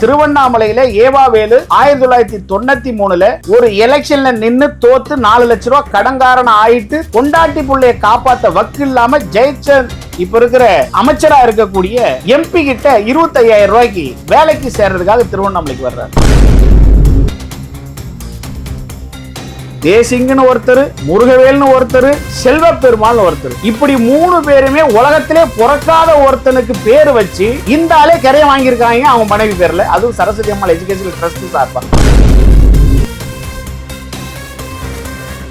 திருவண்ணாமலையில ஏவாவேலு ஆயிரத்தி தொள்ளாயிரத்தி தொண்ணூத்தி மூணுல ஒரு எலெக்ஷன்ல நின்னு தோத்து நாலு லட்ச ரூபாய் கடங்காரன் ஆயிட்டு கொண்டாட்டி புள்ளைய காப்பாத்த வக்கு இல்லாம ஜெயிச்ச இப்ப இருக்கிற அமைச்சரா இருக்கக்கூடிய எம்பி கிட்ட இருபத்தி ஐயாயிரம் ரூபாய்க்கு வேலைக்கு சேர்றதுக்காக திருவண்ணாமலைக்கு வர்றாரு. தேசிங்கன்னு ஒருத்தர் முருகவேல்னு ஒருத்தர் செல்வ பெருமாள்னு ஒருத்தர். இப்படி மூணு பேருமே உலகத்திலே பிறக்காத ஒருத்தனுக்கு பேர் வச்சு இந்த ஆளே கரையை வாங்கியிருக்காங்க அவங்க மனைவி பேர்ல. அதுவும் சரஸ்வதி அம்மாள் எஜுகேஷன் ட்ரஸ்ட் சார்பா.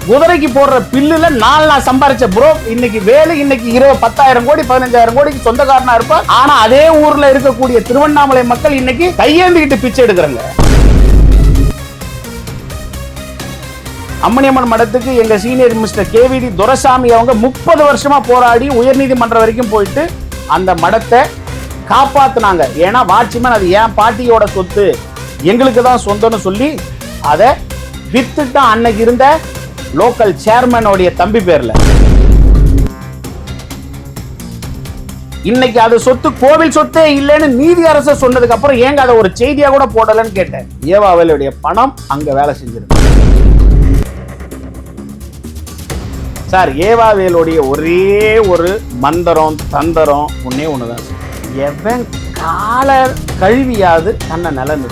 குதிரைக்கு போடுற பில்லுல நாலு நாள் சம்பாரிச்ச ப்ரோ இன்னைக்கு வேலை இன்னைக்கு இருபது பத்தாயிரம் கோடி பதினஞ்சாயிரம் கோடிக்கு சொந்தக்காரனா இருப்பா. ஆனா அதே ஊர்ல இருக்கக்கூடிய திருவண்ணாமலை மக்கள் இன்னைக்கு கையேந்திக்கிட்டு பிச்சை எடுக்கிறாங்க. அம்மணியம்மன் மடத்துக்கு எங்க சீனியர் மிஸ்டர் கேவிடி துரசாமி அவங்க முப்பது வருஷமா போராடி உயர்நீதிமன்றம் வரைக்கும் போயிட்டு அந்த மடத்தை காப்பாத்துனாங்க. ஏன்னா வாட்சிமேன் அது என் பாட்டியோட சொத்து? எங்களுக்கு தான் சொந்தம்னு சொல்லி அதை வித்துட்டான் அன்னைக்கு இருந்த லோக்கல் சேர்மனோடைய தம்பி பேர்ல. இன்னைக்கு அது சொத்து கோவில் சொத்தே இல்லைன்னு நீதி அரசு சொன்னதுக்கு அப்புறம் ஏங்க அதை ஒரு செய்தியா கூட போடலன்னு கேட்டேன். ஏவாவேலுடைய பணம் அங்க வேலை செஞ்சிருக்கு. சார் ஏவாவேலுடைய ஒரே ஒரு மந்திரம் தந்திரம் ஒன்னே ஒன்று சார். எவன் கால கழுவியாது தன்னை நிலந்து.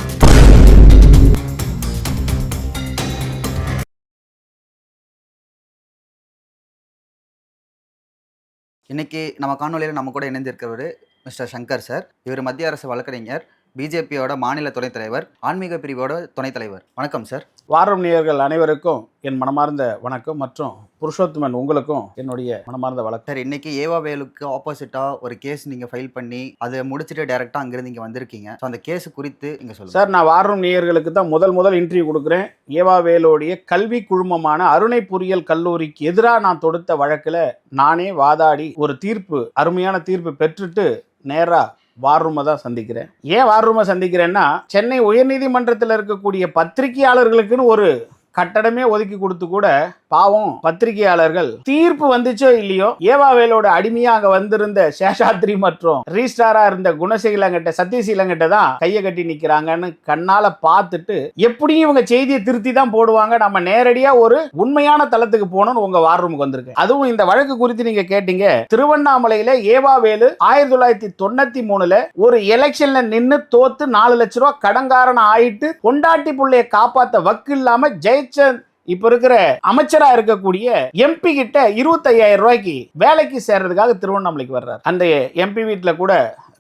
இன்னைக்கு நம்ம காணொலியில் நம்ம கூட இணைந்திருக்கிறவர் மிஸ்டர் சங்கர் சார். இவர் மத்திய அரசு வழக்கறிஞர். பிஜேபியோட மாநில துணைத் தலைவர் ஆன்மீக பிரிவோட துணைத் தலைவர். வணக்கம் சார். வாரம் நேயர்கள் அனைவருக்கும் என் மனமார்ந்த வணக்கம் மற்றும் புருஷோத்தமன் உங்களுக்கும் என்னுடைய மனமார்ந்த வணக்கம் சார் இன்னைக்கு ஏவாவேலுக்கு ஆப்போசிட்டாக ஒரு கேஸ் நீங்கள் ஃபைல் பண்ணி அதை முடிச்சுட்டு டேரெக்டாக அங்கேருந்து இங்கே வந்திருக்கீங்க. ஸோ அந்த கேஸ் குறித்து இங்கே சொல்லுங்கள் சார் நான் வாரம் நேயர்களுக்கு தான் முதல் முதல் இன்டர்வியூ கொடுக்குறேன். ஏவாவேலுடைய கல்வி குழுமமான அருணை பொறியியல் கல்லூரிக்கு எதிராக நான் தொடுத்த வழக்கில் நானே வாதாடி ஒரு தீர்ப்பு அருமையான தீர்ப்பு பெற்றுட்டு நேரா வார் தான் சந்திக்கிறேன். ஏன் வார் சந்திக்கிறேன்னா சென்னை உயர்நீதிமன்றத்தில் இருக்கக்கூடிய பத்திரிகையாளர்களுக்குன்னு ஒரு கட்டடமே ஒதுக்கி கொடுத்து கூட பாவம் பத்திரிகையாளர்கள் தீர்ப்பு வந்துச்சோ இல்லையோ? ஏவாவேலோட அடிமையா அங்க வந்திருந்த சேஷாத்ரி மற்றும் ரீஸ்டாரா இருந்த குணசீலங்கிட்ட சத்யசீலங்கிட்ட தான் கையை கட்டி நிக்கிறாங்கன்னு கண்ணால பார்த்துட்டு எப்படியும் இவங்க செய்தியை திருத்தி தான் போடுவாங்க. நம்ம நேரடியா ஒரு உண்மையான தளத்துக்கு போகணும்னு உங்க வார் ரூமுக்கு வந்திருக்கேன் அதுவும் இந்த வழக்கு குறித்து நீங்க கேட்டீங்க. திருவண்ணாமலையில ஏவாவேலு ஆயிரத்தி தொள்ளாயிரத்தி தொண்ணூத்தி மூணுல ஒரு எலெக்ஷன்ல நின்னு தோத்து நாலு லட்ச ரூபாய் கடங்காரன் ஆயிட்டு கொண்டாட்டி பிள்ளைய காப்பாத்த வக்கு இல்லாம ஜெயிச்ச இப்ப இருக்கிற அமைச்சரா இருக்கக்கூடிய எம்பி கிட்ட இருபத்தி ஐயாயிரம் ரூபாய்க்கு வேலைக்கு சேர்றதுக்காக திருவண்ணாமலைக்கு வர்றாரு. அந்த எம்பி வீட்டுல கூட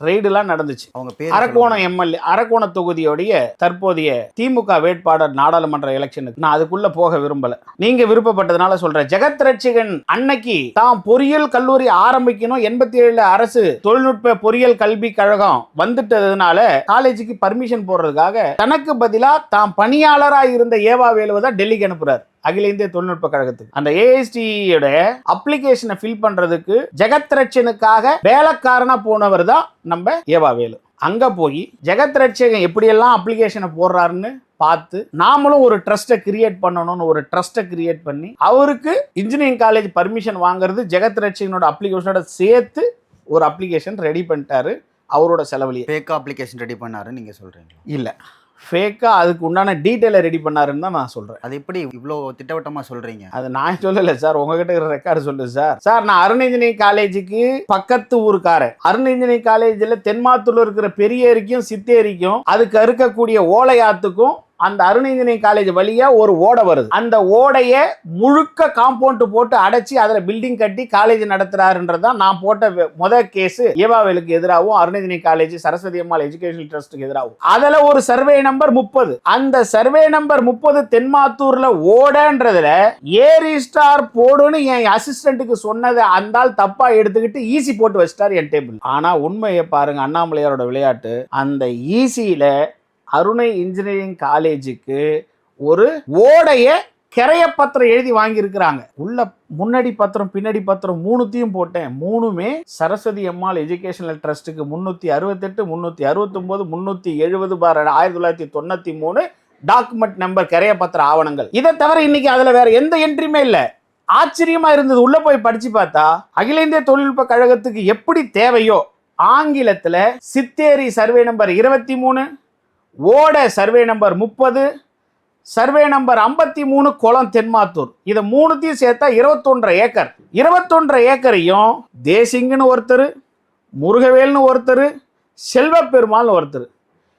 ரெய்டுலாம் நடந்துச்சு. அவங்க பேர் அரக்கோணம் எம்எல்ஏ அரக்கோணம் தொகுதியோடைய தற்போதைய திமுக வேட்பாளர் நாடாளுமன்ற எலெக்ஷனுக்கு நான் அதுக்குள்ள போக விரும்பல. நீங்க விருப்பப்பட்டதுனால சொல்றேன். ஜெகத் ரட்சகன் அன்னைக்கு தாம் பொறியியல் கல்லூரி ஆரம்பிக்கணும் எண்பத்தி ஏழுல அரசு தொழில்நுட்ப பொறியியல் கல்வி கழகம் வந்துட்டதுனால காலேஜுக்கு பர்மிஷன் போடுறதுக்காக தனக்கு பதிலா தாம் பணியாளரா இருந்த ஏவா வேலுவை தான் டெல்லிக்கு அனுப்புறாரு. அகில இந்திய தொழில்நுட்ப கழகத்துக்கு. அந்த ஏஎஸ்டியோட அப்ளிகேஷனை ஃபில் பண்றதுக்கு ஜெகத் ரட்சனுக்காக வேலைக்காரனா போனவர் தான் நம்ம ஏவாவேலு அங்க போய் ஜெகத் ரட்சகன் எப்படியெல்லாம் அப்ளிகேஷனை போடுறாருன்னு பார்த்து நாமளும் ஒரு ட்ரஸ்ட்டை கிரியேட் பண்ணணும்னு ஒரு ட்ரஸ்ட்டை கிரியேட் பண்ணி அவருக்கு இன்ஜினியரிங் காலேஜ் பர்மிஷன் வாங்குறது ஜெகத் ரட்சகனோட அப்ளிகேஷனோட சேர்த்து ஒரு அப்ளிகேஷன் ரெடி பண்ணிட்டாரு அவரோட செலவுலயே. ஃபேக்காக அப்ளிகேஷன் ரெடி பண்ணாருன்னு நீங்கள் சொல்கிறீங்களா இல்ல. ஃபேக்கா அதுக்கு உண்டான டீட்டெயிலை ரெடி பண்ணாருன்னு தான் நான் சொல்றேன். அது எப்படி இவ்வளோ திட்டவட்டமாக சொல்கிறீங்க அது நான் சொல்லல சார். உங்ககிட்ட இருக்கிற ரெக்கார்டு சொல்லு சார். சார் நான் அருண் இன்ஜினியரிங் காலேஜுக்கு பக்கத்து ஊருக்காரன் அருண் இன்ஜினியரிங் காலேஜில் தென்மாத்தூர்ல இருக்கிற பெரியேரிக்கும் சித்தேரிக்கும் அதுக்கு இருக்கக்கூடிய ஓலையாத்துக்கும் அந்த அருண் காலேஜ் வழியா ஒரு ஓடை வருது. அந்த ஓடைய முழுக்க காம்பவுண்ட் போட்டு அடைச்சி அதுல பில்டிங் கட்டி காலேஜ் நடத்துறாருன்றதுதான் நான் போட்ட முத கேஸ் ஏவாவேலுக்கு எதிராகவும் அருண் காலேஜ் சரஸ்வதி அம்மாள் எஜுகேஷனல் ட்ரஸ்ட்டுக்கு எதிராகவும். அதுல ஒரு சர்வே நம்பர் முப்பது. அந்த சர்வே நம்பர் முப்பது தென்மாத்தூர்ல ஓடன்றதுல ஏரி ஸ்டார் போடுன்னு என் அசிஸ்டன்ட்டுக்கு சொன்னதை அந்த தப்பாக தப்பா எடுத்துக்கிட்டு ஈஸி போட்டு வச்சிட்டார் என் டேபிள் ஆனா உண்மையை பாருங்க அண்ணாமலையாரோட விளையாட்டு அந்த ஈஸியில அருணை இன்ஜினியரிங் காலேஜுக்கு ஒரு ஓடைய கிரைய பத்திரம் எழுதி வாங்கியிருக்கிறாங்க. உள்ள முன்னாடி பத்திரம் பின்னாடி பத்திரம் மூணுத்தையும் போட்டேன். மூணுமே சரஸ்வதி அம்மாள் எஜுகேஷனல் ட்ரஸ்ட்டுக்கு முந்நூற்றி அறுபத்தெட்டு முந்நூற்றி அறுபத்தொம்போது முந்நூற்றி எழுபது பார் ஆயிரத்தி தொள்ளாயிரத்தி தொண்ணூற்றி மூணு டாக்குமெண்ட் நம்பர் கிரைய பத்திர ஆவணங்கள். இதை தவிர இன்னைக்கு அதில் வேற எந்த என்ட்ரியுமே இல்லை. ஆச்சரியமா இருந்தது. உள்ள போய் படிச்சு பார்த்தா அகில இந்திய தொழில்நுட்ப கழகத்துக்கு எப்படி தேவையோ ஆங்கிலத்தில் சித்தேரி சர்வே நம்பர் இருபத்தி மூணு ஓட சர்வே நம்பர் முப்பது சர்வே நம்பர் ஐம்பத்தி மூணு குளம் தென்மாத்தூர். இதை மூணுத்தையும் சேர்த்தா இருபத்தொன்றரை ஏக்கர். இருபத்தொன்றரை ஏக்கரையும் தேசிங்கன்னு ஒருத்தர் முருகவேல்னு ஒருத்தர் செல்வப்பெருமாள்னு ஒருத்தர்.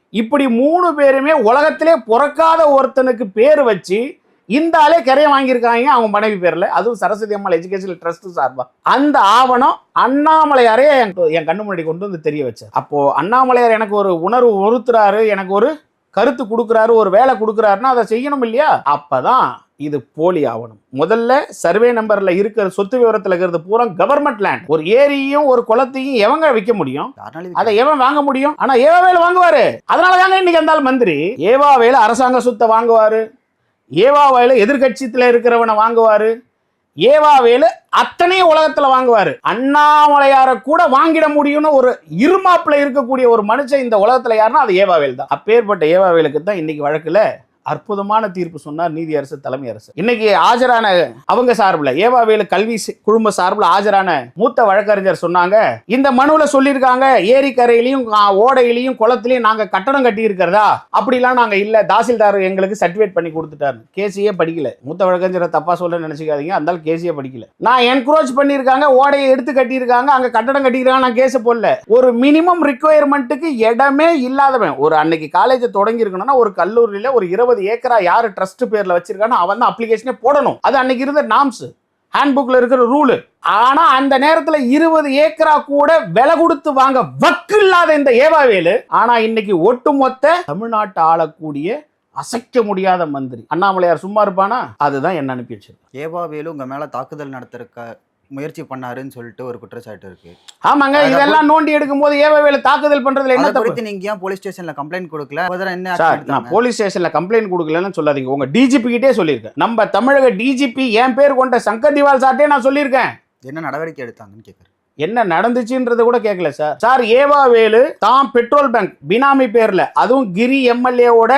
இப்படி மூணு பேருமே உலகத்திலே பிறக்காத ஒருத்தனுக்கு பேர் வச்சு இந்த ஆளே கரையை வாங்கியிருக்காங்க அவங்க மனைவி பேர்ல. அதுவும் சரஸ்வதி அம்மாள் எஜுகேஷனல் ட்ரஸ்ட் சார்பா. அந்த ஆவணம் அண்ணாமலையாரே என் என் கண்ணு முன்னாடி கொண்டு வந்து தெரிய வச்சார். அப்போ அண்ணாமலையார் எனக்கு ஒரு உணர்வு உறுத்துறாரு எனக்கு ஒரு கருத்து கொடுக்குறாரு ஒரு வேலை கொடுக்குறாருன்னா அதை செய்யணும் இல்லையா? அப்பதான் இது போலி ஆவணம். முதல்ல சர்வே நம்பர்ல இருக்கிற சொத்து விவரத்துல இருக்கிறது பூரா கவர்மெண்ட் லேண்ட் ஒரு ஏரியும் ஒரு குளத்தையும் எவங்க விற்க முடியும்? அதை எவன் வாங்க முடியும்? ஆனா ஏவாவேல வாங்குவாரு. அதனால தாங்க இன்னைக்கு அந்த மந்திரி. ஏவாவேல அரசாங்க சொத்தை வாங்குவாரு. ஏவாவேல எதிர்கட்சியத்தில் இருக்கிறவனை வாங்குவாரு. ஏவாவேலு அத்தனை உலகத்துல வாங்குவாரு. அண்ணாமலையார கூட வாங்கிட முடியும்னு ஒரு இருமாப்பில் இருக்கக்கூடிய ஒரு மனுஷன் இந்த உலகத்துல யாருன்னா அது ஏவாவேல் தான். அப்பேற்பட்ட ஏவாவேலுக்கு தான் இன்னைக்கு வழக்குல அற்புதமான தீர்ப்பு சொன்னார் நீதி அரசு தலைமை அரசு. இன்னைக்கு ஆஜரான அவங்க சார்பில் ஏவாவேலு கல்வி குழும சார்பில் ஆஜரான மூத்த வழக்கறிஞர் சொன்னாங்க. இந்த மனுவில் சொல்லியிருக்காங்க ஏரிக்கரையிலையும் ஓடையிலையும் குளத்திலையும் நாங்க கட்டடம் கட்டி இருக்கிறதா அப்படிலாம் நாங்க இல்ல. தாசில்தார் எங்களுக்கு சர்டிஃபிகேட் பண்ணி கொடுத்துட்டாரு. கேசியே படிக்கல. மூத்த வழக்கறிஞரை தப்பா சொல்ல நினைச்சுக்காதீங்க. அந்த கேசியே படிக்கல. நான் என்க்ரோச் பண்ணியிருக்காங்க ஓடையை எடுத்து கட்டியிருக்காங்க அங்க கட்டடம் கட்டியிருக்காங்க நான் கேஸ் போடல. ஒரு மினிமம் ரிக்குவயர்மெண்ட்டுக்கு இடமே இல்லாதவன் ஒரு அன்னைக்கு காலேஜ் தொடங்கி இருக்கணும்னா ஒரு கல்லூரியில ஒரு இருபது ஏக்கரா யாரு ட்ரஸ்ட் பேர்ல வச்சிருக்கானோ அவன் தான் அப்ளிகேஷனே போடணும். அது அன்னைக்கு இருந்த நாம்ஸ் ஹேண்ட்புக்ல இருக்கிற ரூலு ஆனா அந்த நேரத்துல இருபது ஏக்கரா கூட விலை கொடுத்து வாங்க வக்கு இல்லாத இந்த ஏவாவேலு. ஆனா இன்னைக்கு ஒட்டுமொத்த தமிழ்நாட்டை ஆளக்கூடிய அசைக்க முடியாத மந்திரி. அண்ணாமலையார் சும்மா இருப்பானா? அதுதான் என்ன அனுப்பி வச்சிருக்கேன் ஏவாவேலு உங்க மேல தாக்குதல் நடத்திருக்க முயற்சி பண்ணாருன்னு சொல்லிட்டு ஒரு குற்றச்சாட்டு இருக்கு. ஆமாங்க இதெல்லாம் நோண்டி எடுக்கும் போது ஏவாவேலு தாக்குதல் பண்றதுல என்ன தப்பு? நீங்க ஏன் போலீஸ் ஸ்டேஷன்ல கம்ப்ளைண்ட் கொடுக்கல? என்ன நான்? போலீஸ் ஸ்டேஷன்ல கம்ப்ளைண்ட் கொடுக்கலன்னு சொல்லாதீங்க. உங்க டிஜிபி கிட்டே சொல்லியிருக்கேன். நம்ம தமிழக டிஜிபி என் பேர் கொண்ட சங்கர் திவால் சார்ட்டே நான் சொல்லியிருக்கேன். என்ன நடவடிக்கை எடுத்தாங்கன்னு கேக்குறேன். என்ன நடந்துச்சுன்றத கூட கேட்கல சார். சார் ஏவாவேலு தான் பெட்ரோல் பங்க் பினாமி பேர்ல அதுவும் கிரி எம்எல்ஏவோட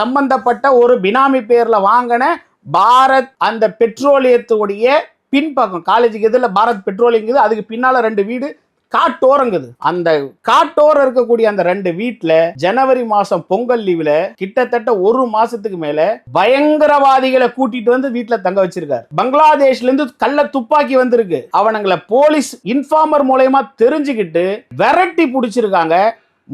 சம்பந்தப்பட்ட ஒரு பினாமி பேர்ல வாங்கின பாரத் அந்த பெட்ரோலியத்துடைய பின்பக்கம் காலேஜுக்கு எதில் பாரத் பெட்ரோலியங்குது அதுக்கு பின்னால் ரெண்டு வீடு காட்டோரங்குது. அந்த காட்டோரம் இருக்கக்கூடிய அந்த ரெண்டு வீட்டில் ஜனவரி மாதம் பொங்கல் லீவில் கிட்டத்தட்ட ஒரு மாசத்துக்கு மேல பயங்கரவாதிகளை கூட்டிட்டு வந்து வீட்டில் தங்க வச்சிருக்காரு. பங்களாதேஷ்ல இருந்து கள்ள துப்பாக்கி வந்திருக்கு. அவனுங்களை போலீஸ் இன்ஃபார்மர் மூலயமா தெரிஞ்சுக்கிட்டு விரட்டி பிடிச்சிருக்காங்க.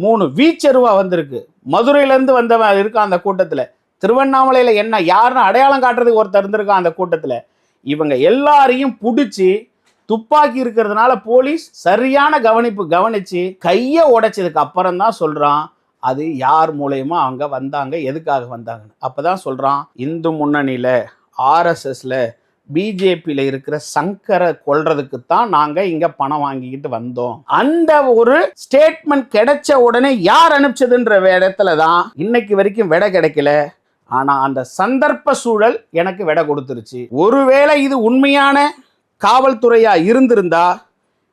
மூணு வீச்சருவா வந்திருக்கு. மதுரையிலேருந்து வந்தவன் இருக்கான் அந்த கூட்டத்தில். திருவண்ணாமலையில் என்ன யாருன்னு அடையாளம் காட்டுறதுக்கு ஒருத்தர் இருந்திருக்கான் அந்த கூட்டத்தில். இவங்க எல்லாரையும் பிடிச்சி துப்பாக்கி இருக்கிறதுனால போலீஸ் சரியான கவனிப்பு கவனித்து கையை உடைச்சதுக்கு அப்புறம் தான் சொல்கிறான் அது யார் மூலயமா அவங்க வந்தாங்க எதுக்காக வந்தாங்கன்னு. அப்போ தான் சொல்கிறான் இந்து முன்னணியில் ஆர்எஸ்எஸில் பிஜேபியில் இருக்கிற சங்கரை கொல்றதுக்கு தான் நாங்கள் இங்கே பணம் வாங்கிக்கிட்டு வந்தோம். அந்த ஒரு ஸ்டேட்மெண்ட் கிடைச்ச உடனே யார் அனுப்பிச்சதுன்ற இடத்துல தான் இன்னைக்கு வரைக்கும் விடை கிடைக்கல. ஆனால் அந்த சந்தர்ப்ப சூழல் எனக்கு விட கொடுத்துருச்சு. ஒருவேளை இது உண்மையான காவல்துறையாக இருந்திருந்தா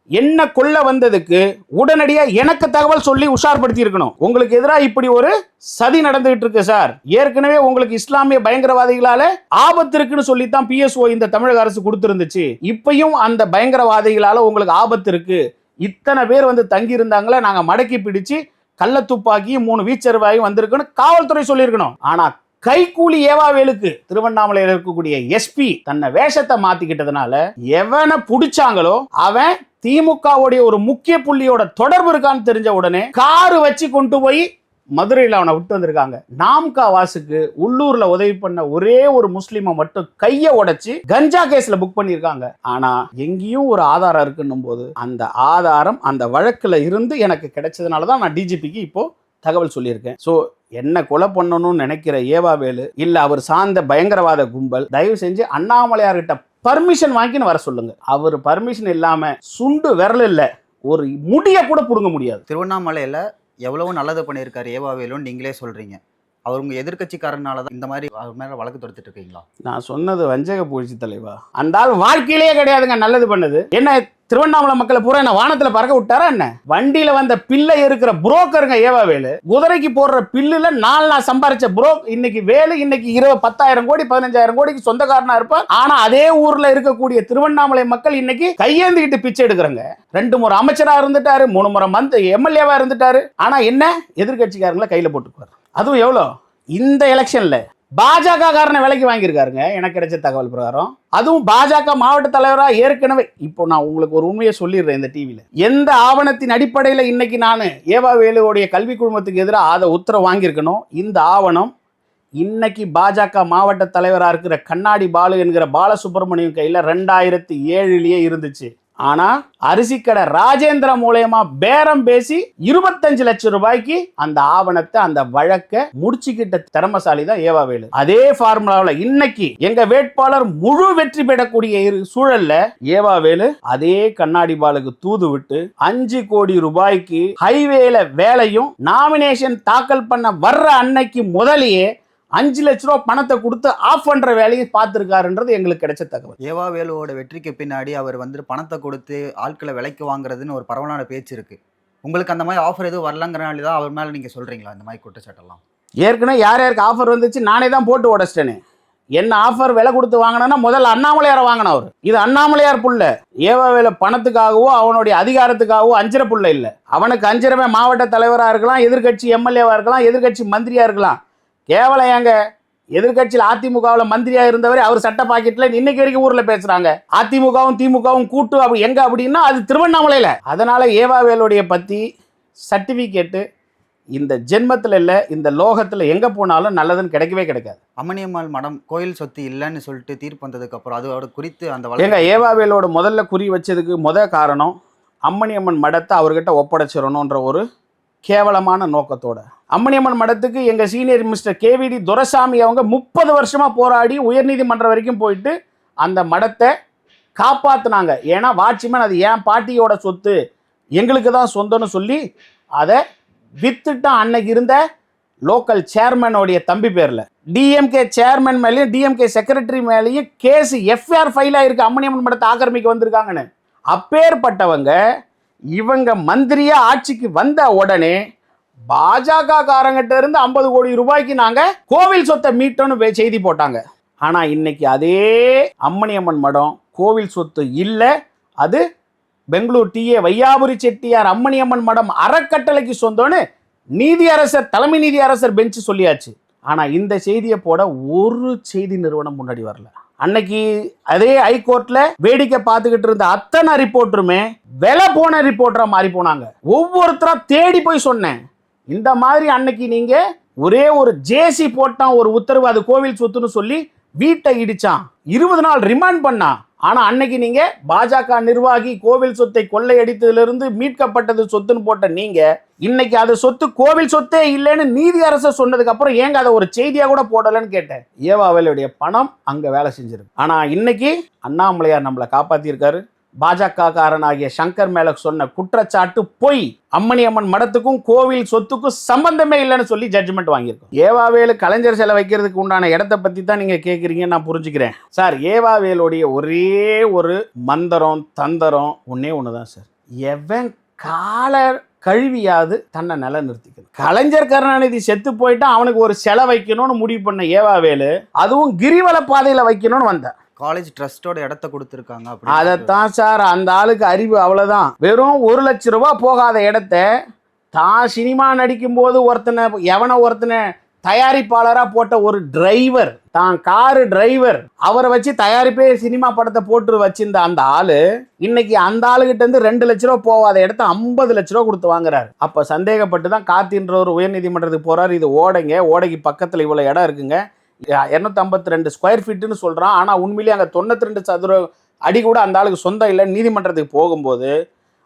என்ன கொல்ல வந்ததுக்கு உடனடியாக எனக்கு தகவல் சொல்லி உஷார்படுத்தி இருக்கணும் உங்களுக்கு எதிராக இப்படி ஒரு சதி நடந்துகிட்டு இருக்கு சார். ஏற்கனவே உங்களுக்கு இஸ்லாமிய பயங்கரவாதிகளால ஆபத்து இருக்குன்னு சொல்லித்தான் பிஎஸ்ஓ இந்த தமிழக அரசு கொடுத்துருந்துச்சு. இப்பையும் அந்த பயங்கரவாதிகளால உங்களுக்கு ஆபத்து இருக்கு. இத்தனை பேர் வந்து தங்கி இருந்தாங்களே நாங்கள் மடக்கி பிடிச்சு கள்ள துப்பாக்கி மூணு வீச்சருவாயும் வந்திருக்குன்னு காவல்துறை சொல்லியிருக்கணும். ஆனால் கைகூலி ஏவாவேலுக்கு திருவண்ணாமலையில் இருக்கக்கூடிய எஸ்பி தன்னை வேஷத்தை மாத்திக்கிட்டதுனால எவனை புடிச்சாங்களோ அவன் திமுகவுடைய ஒரு முக்கிய புள்ளியோட தொடர்பு இருக்கான்னு தெரிஞ்ச உடனே காரு வச்சு கொண்டு போய் மதுரையில் அவனை விட்டு வந்திருக்காங்க. நாம்கா வாசுக்கு உள்ளூர்ல உதவி பண்ண ஒரே ஒரு முஸ்லீமை மட்டும் கையை உடைச்சு கஞ்சா கேஸ்ல புக் பண்ணியிருக்காங்க. ஆனா எங்கேயும் ஒரு ஆதாரம் இருக்குன்னும் போது அந்த ஆதாரம் அந்த வழக்குல இருந்து எனக்கு கிடைச்சதுனால தான் நான் டிஜிபிக்கு இப்போ தகவல் சொல்லியிருக்கேன். ஸோ என்ன கொலை பண்ணணும்னு நினைக்கிற ஏவாவேலு இல்லை அவர் சார்ந்த பயங்கரவாத கும்பல் தயவு செஞ்சு அண்ணாமலையார்கிட்ட பர்மிஷன் வாங்கின்னு வர சொல்லுங்க. அவர் பர்மிஷன் இல்லாமல் சுண்டு விரல் இல்லை. ஒரு முடிய கூட புடுங்க முடியாது. திருவண்ணாமலையில் எவ்வளவு நல்லது பண்ணியிருக்காரு ஏவாவேலுன்னு நீங்களே சொல்கிறீங்க அவர் உங்க எதிர்க்கட்சிக்காரனால தான் இந்த மாதிரி அவர் மேல வழக்கு தொடுத்துட்டு இருக்கீங்களா? நான் சொன்னது வஞ்சக பூழ்ச்சி தலைவா. அந்த ஆள் வாழ்க்கையிலேயே கிடையாதுங்க நல்லது பண்ணது. என்ன திருவண்ணாமலை மக்களை பூரா என்ன வானத்துல பறக்க விட்டாரா என்ன? வண்டியில வந்த பிள்ளை இருக்கிற புரோக்கருங்க ஏவா வேலு. குதிரைக்கு போடுற பில்லுல நாலு நாள் சம்பாரிச்ச புரோக் இன்னைக்கு வேலு இன்னைக்கு இருபது பத்தாயிரம் கோடி பதினஞ்சாயிரம் கோடிக்கு சொந்தக்காரனா இருப்பான். ஆனா அதே ஊர்ல இருக்கக்கூடிய திருவண்ணாமலை மக்கள் இன்னைக்கு கையேந்துக்கிட்டு பிச்சை எடுக்கிறாங்க. ரெண்டு முறை அமைச்சரா இருந்துட்டாரு மூணு முறை மந்த் எம்எல்ஏவா இருந்துட்டாரு. ஆனா என்ன எதிர்கட்சிக்காரங்களை கையில போட்டுக்குவாரு. அதுவும் எவ்வளோ? இந்த எலெக்ஷனில் பாஜக காரனை விலைக்கு வாங்கியிருக்காருங்க. எனக்கு கிடைச்ச தகவல் பிரகாரம். அதுவும் பாஜக மாவட்ட தலைவரா ஏற்கனவே இப்போ நான் உங்களுக்கு ஒரு உண்மையை சொல்லிடுறேன் இந்த டிவியில் எந்த ஆவணத்தின் அடிப்படையில் இன்னைக்கு நான் ஏவா வேலுவோடைய கல்வி குழுமத்துக்கு எதிராக அதை உத்தரவு வாங்கியிருக்கணும் இந்த ஆவணம் இன்னைக்கு பாஜக மாவட்ட தலைவராக இருக்கிற கண்ணாடி பாலு என்கிற பாலசுப்ரமணியம் கையில் ரெண்டாயிரத்தி ஏழுலேயே இருந்துச்சு. ஆனா அரிசிக்கடை ராஜேந்திர மூலயமா பேரம் பேசி இருபத்தஞ்சு லட்சம் ரூபாய்க்கு அந்த ஆவணத்தை அந்த வழக்க முடிச்சுக்கிட்ட திறமசாலி தான் ஏவாவேலு அதே ஃபார்முலாவில் இன்னைக்கு எங்க வேட்பாளர் முழு வெற்றி பெறக்கூடிய இரு- சூழல்ல ஏவாவேலு அதே கண்ணாடி பாலுக்கு தூது விட்டு அஞ்சு கோடி ரூபாய்க்கு ஹைவேல வேலையும் நாமினேஷன் தாக்கல் பண்ண வர்ற அன்னைக்கு முதலையே அஞ்சு லட்ச ரூபா பணத்தை கொடுத்து ஆஃப் பண்ற வேலையை பார்த்திருக்காருன்றது எங்களுக்கு கிடைச்ச தகவல். ஏவா வேலுவோட வெற்றிக்கு பின்னாடி அவர் வந்து பணத்தை கொடுத்து ஆட்களை விலைக்கு வாங்குறதுன்னு ஒரு பரவலான பேச்சு இருக்கு. உங்களுக்கு அந்த மாதிரி ஆஃபர் எதுவும் வரலங்கிறனால தான் அவர் மேல நீங்க சொல்றீங்களா இந்த மாதிரி குற்றச்சாட்டெல்லாம்? ஏற்கனவே யார் யாருக்கு ஆஃபர் வந்துச்சு நானே தான் போட்டு உடச்சிட்டேனே. என்ன ஆஃபர் விலை கொடுத்து வாங்கினா முதல்ல அண்ணாமலையாரை வாங்கின அவர். இது அண்ணாமலையார் புள்ள. ஏவாவேல பணத்துக்காகவோ அவனுடைய அதிகாரத்துக்காகவோ அஞ்சிர புள்ள இல்லை. அவனுக்கு அஞ்சிரமே மாவட்ட தலைவராக இருக்கலாம் எதிர்க்கட்சி எம்எல்ஏவா இருக்கலாம் எதிர்க்கட்சி மந்திரியா இருக்கலாம். கேவலம் ஏங்க? எதிர்க்கட்சியில் அதிமுகவில் மந்திரியா இருந்தவர் அவர் சட்ட பாக்கெட்ல இன்னைக்கு வரைக்கும் ஊர்ல பேசுறாங்க. அதிமுகவும் திமுகவும் கூட்டு அப்ப எங்க அப்படின்னா அது திருவண்ணாமலையில. அதனால ஏவாவேலுடைய பத்தி சர்டிபிகேட்டு இந்த ஜென்மத்தில் இல்லை இந்த லோகத்தில் எங்கே போனாலும் நல்லதுன்னு கிடைக்கவே கிடைக்காது. அம்மணியம்மாள் மடம் கோயில் சொத்து இல்லைன்னு சொல்லிட்டு தீர்ப்பு வந்ததுக்கு அப்புறம் அதோட குறித்து அந்த ஏங்க ஏவாவேலோட முதல்ல குறி வச்சதுக்கு முத காரணம் அம்மணியம்மன் மடத்தை அவர்கிட்ட ஒப்படைச்சிடணுன்ற ஒரு கேவலமான நோக்கத்தோட. அம்மணியம்மன் மடத்துக்கு எங்கள் சீனியர் மிஸ்டர் கேவிடி துரசாமி அவங்க முப்பது வருஷமாக போராடி உயர்நீதிமன்றம் வரைக்கும் போயிட்டு அந்த மடத்தை காப்பாற்றினாங்க ஏன்னா வாட்சிமேன் அது ஏன் பாட்டியோட சொத்து? எங்களுக்கு தான் சொந்தம்னு சொல்லி அதை வித்துட்டான் அன்னைக்கு இருந்த லோக்கல் சேர்மனோடைய தம்பி பேரில். டிஎம்கே சேர்மன் மேலேயும் டிஎம்கே செக்ரட்டரி மேலேயும் கேஸ் எஃப்ஐஆர் ஃபைல் ஆயிருக்கு. அம்மணியம்மன் மடத்தை ஆக்கிரமிக்க வந்திருக்காங்கன்னு. அப்பேற்பட்டவங்க இவங்க மந்திரியா ஆட்சிக்கு வந்த உடனே பாஜக காரங்கிட்ட இருந்து ஐம்பது கோடி ரூபாய்க்கு நாங்க கோவில் சொத்தை மீட்டோன்னு செய்தி போட்டாங்க. ஆனா இன்னைக்கு அதே அம்மணியம்மன் மடம் கோவில் சொத்து இல்லை. அது பெங்களூர் டிஏ வையாபுரி செட்டியார் அம்மணியம்மன் மடம் அறக்கட்டளைக்கு சொந்தம்னு நீதியரசர் தலைமை நீதி அரசர் பெஞ்ச் சொல்லியாச்சு. ஆனா இந்த செய்தியை போட ஒரு செய்தி நிறுவனம் முன்னாடி வரல. அன்னைக்கு அதே ஹைகோர்ட்ல வேடிக்கை பார்த்துக்கிட்டு இருந்த அத்தனை ரிப்போர்ட்டருமே விலை போன ரிப்போர்ட்டரா மாறி போனாங்க. ஒவ்வொருத்தரா தேடி போய் சொன்னேன். இந்த மாதிரி அன்னைக்கு நீங்க ஒரே ஒரு ஜேசி போட்டான் ஒரு உத்தரவு அது கோவில் சொத்துன்னு சொல்லி வீட்டை இடிச்சான். இருபது நாள் ரிமாண்ட் பண்ணான் ஆனால் அன்னைக்கு நீங்கள் பாஜக நிர்வாகி கோவில் சொத்தை கொள்ளையடித்ததிலிருந்து மீட்கப்பட்டது சொத்துன்னு போட்ட நீங்கள் இன்னைக்கு அது சொத்து கோவில் சொத்தே இல்லைன்னு நீதி அரசு சொன்னதுக்கு அப்புறம் ஏங்க அதை ஒரு செய்தியாக கூட போடலன்னு கேட்டேன். ஏவாவேலுடைய பணம் அங்கே வேலை செஞ்சிருக்கு. ஆனால் இன்னைக்கு அண்ணாமலையார் நம்மளை காப்பாற்றியிருக்காரு பாஜக காரனாகிய சங்கர் மேல சொன்ன குற்றச்சாட்டு பொய். அம்மணி அம்மன் மடத்துக்கும் கோவில் சொத்துக்கும் சம்பந்தமே இல்லைன்னு சொல்லி ஜட்ஜ்மெண்ட் வாங்கியிருக்கோம். ஏவாவேலு கலைஞர் சிலை வைக்கிறதுக்கு உண்டான இடத்த பத்தி தான் நீங்க கேட்குறீங்கன்னு நான் புரிஞ்சுக்கிறேன். சார் ஏவாவேலுடைய ஒரே ஒரு மந்திரம் தந்திரம் ஒன்னே ஒண்ணுதான் சார். எவன் கால கழுவியாது தன்னை நிலை நிறுத்திக்கணும் கலைஞர் கருணாநிதி செத்து போயிட்டா அவனுக்கு ஒரு சிலை வைக்கணும்னு முடிவு பண்ண ஏவாவேலு அதுவும் கிரிவல பாதையில வைக்கணும்னு வந்தேன் காலேஜ் ட்ரஸ்டோட இடத்த கொடுத்துருக்காங்க அப்படின்னு அதைத்தான் சார் அந்த ஆளுக்கு அறிவு அவ்வளவுதான். வெறும் ஒரு லட்ச ரூபாய் போகாத இடத்த தான் சினிமா நடிக்கும் போது ஒருத்தனை எவனை ஒருத்தனை தயாரிப்பாளராக போட்ட ஒரு டிரைவர் தான் காரு டிரைவர் அவரை வச்சு தயாரிப்பே சினிமா படத்தை போட்டு வச்சிருந்த அந்த ஆளு இன்னைக்கு அந்த ஆளுகிட்ட இருந்து ரெண்டு லட்ச ரூபா போகாத இடத்த ஐம்பது லட்ச ரூபா கொடுத்து வாங்குறாரு. அப்ப சந்தேகப்பட்டு தான் காத்தின்றவர் உயர்நீதிமன்றத்துக்கு போறாரு. இது ஓடைங்க ஓடைக்கு பக்கத்துல இவ்வளவு இடம் இருக்குங்க. இரநூத்தி ஐம்பத்தி ரெண்டு ஸ்கொயர் ஃபீட்டுன்னு சொல்கிறான் ஆனால் உண்மையிலேயே அங்கே தொண்ணூத்தி ரெண்டு சதுர அடி கூட அந்த ஆளுக்கு சொந்தம் இல்லை. நீதிமன்றத்துக்கு போகும்போது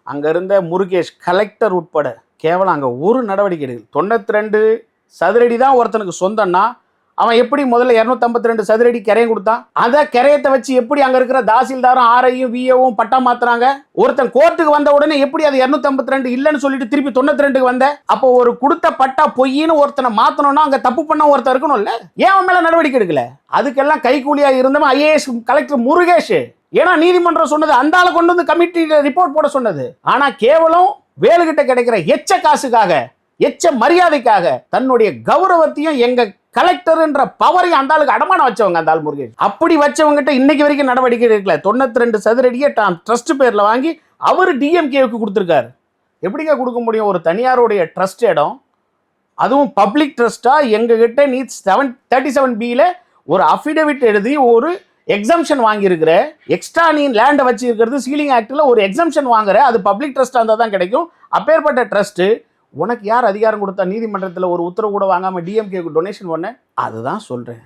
அங்கே இருந்த முருகேஷ் கலெக்டர் உட்பட கேவலம் அங்கே ஒரு நடவடிக்கை எடுக்கல. தொண்ணூத்தி ரெண்டு சதுரடி தான் ஒருத்தனுக்கு சொந்தம்னா அவன் எப்படி முதல்ல இரநூத்தம்பத்தி ரெண்டு சதுரடி கரையும் கொடுத்தான்? அதை கரையத்தை வச்சு எப்படி அங்க இருக்கிற தாசில்தாரும் ஆரையும் விஏவும் பட்டா மாத்துறாங்க? ஒருத்தன் கோர்ட்டுக்கு வந்த உடனே எப்படி அது இரநூத்தம்பத்தி ரெண்டு இல்லைன்னு சொல்லிட்டு திருப்பி தொண்ணூத்தி ரெண்டுக்கு வந்த? அப்போ ஒரு கொடுத்த பட்டா பொய்ன்னு ஒருத்தனை மாத்தணும்னா அங்க தப்பு பண்ண ஒருத்தன் இருக்கணும்ல? ஏன் அவன் மேல நடவடிக்கை எடுக்கல? அதுக்கெல்லாம் கைகூலியா இருந்தவன் ஐஏஎஸ் கலெக்டர் முருகேஷ். ஏன்னா நீதிமன்றம் சொன்னது அந்த ஆளை கொண்டு வந்து கமிட்டியில ரிப்போர்ட் போட சொன்னது. ஆனா கேவலம் வேலுகிட்ட கிடைக்கிற எச்ச காசுக்காக எச்ச மரியாதைக்காக தன்னுடைய கௌரவத்தையும் எங்க கலெக்டர்ன்ற பவரையும் அந்த ஆளுக்கு அடமானம் வச்சவங்க அந்த ஆள் முருகேஷ். அப்படி வச்சவங்ககிட்ட இன்னைக்கு வரைக்கும் நடவடிக்கை எடுக்கல. தொண்ணூத்தி ரெண்டு சதுரடியை தான் ட்ரஸ்ட் பேரில் வாங்கி அவர் டிஎம்கேவுக்கு கொடுத்துருக்காரு. எப்படிங்க கொடுக்க முடியும்? ஒரு தனியாருடைய ட்ரஸ்ட் இடம். அதுவும் பப்ளிக் ட்ரஸ்ட்டாக எங்ககிட்ட நீ செவன் தேர்ட்டி செவன் பியில் ஒரு அஃபிடவிட் எழுதி ஒரு எக்ஸம்ஷன் வாங்கியிருக்கிற எக்ஸ்ட்ரா நீ லேண்டை வச்சிருக்கிறது சீலிங் ஆக்டில் ஒரு எக்ஸம்ஷன் வாங்குற அது பப்ளிக் ட்ரஸ்ட்டாக இருந்தால் தான் கிடைக்கும். அப்பேற்பட்ட ட்ரஸ்ட்டு உனக்கு யார் அதிகாரம் கொடுத்தா நீதிமன்றத்தில் ஒரு உத்தரவு கூட வாங்காமல் டிஎம்கேக்கு டொனேஷன் பண்ணேன் அதுதான் சொல்கிறேன்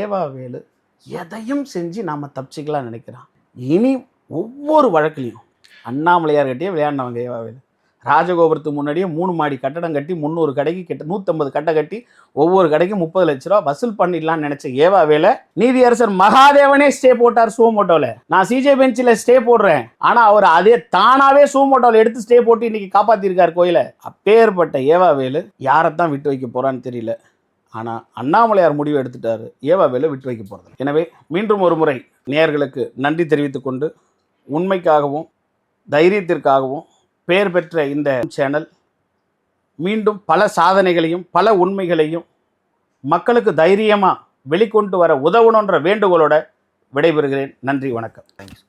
ஏவா வேலு எதையும் செஞ்சு நாம் தப்பிச்சிக்கலாம் நினைக்கிறான். இனி ஒவ்வொரு வழக்குலையும் அண்ணாமலையார்கிட்டயே விளையாடினவங்க ஏவா வேலு. ராஜகோபுரத்துக்கு முன்னாடியே மூணு மாடி கட்டடம் கட்டி முந்நூறு கடைக்கு கிட்ட நூற்றம்பது கட்டை கட்டி ஒவ்வொரு கடைக்கும் முப்பது லட்ச ரூபா வசூல் பண்ணிடலாம்னு நினச்ச ஏவா வேலை. நீதியரசர் மகாதேவனே ஸ்டே போட்டார் சூமோட்டோவில் நான் சிஜே பெஞ்சில் ஸ்டே போடுறேன். ஆனால் அவர் அதே தானாவே சூமோட்டோவில் எடுத்து ஸ்டே போட்டு இன்னைக்கு காப்பாற்றிருக்கார் கோயிலை. அப்பேற்பட்ட ஏவா வேலு யாரைத்தான் விட்டு வைக்க போகிறான்னு தெரியல. ஆனால் அண்ணாமலையார் முடிவு எடுத்துட்டார். ஏவா வேலை விட்டு வைக்க போகிறது எனவே மீண்டும் ஒரு முறை நேர்களுக்கு நன்றி தெரிவித்துக்கொண்டு உண்மைக்காகவும் தைரியத்திற்காகவும் பெயர் பெற்ற இந்த சேனல் மீண்டும் பல சாதனைகளையும் பல உண்மைகளையும் மக்களுக்கு தைரியமாக வெளிக்கொண்டு வர உதவணுன்ற வேண்டுகோளோட விடைபெறுகிறேன். நன்றி வணக்கம். தேங்க்யூ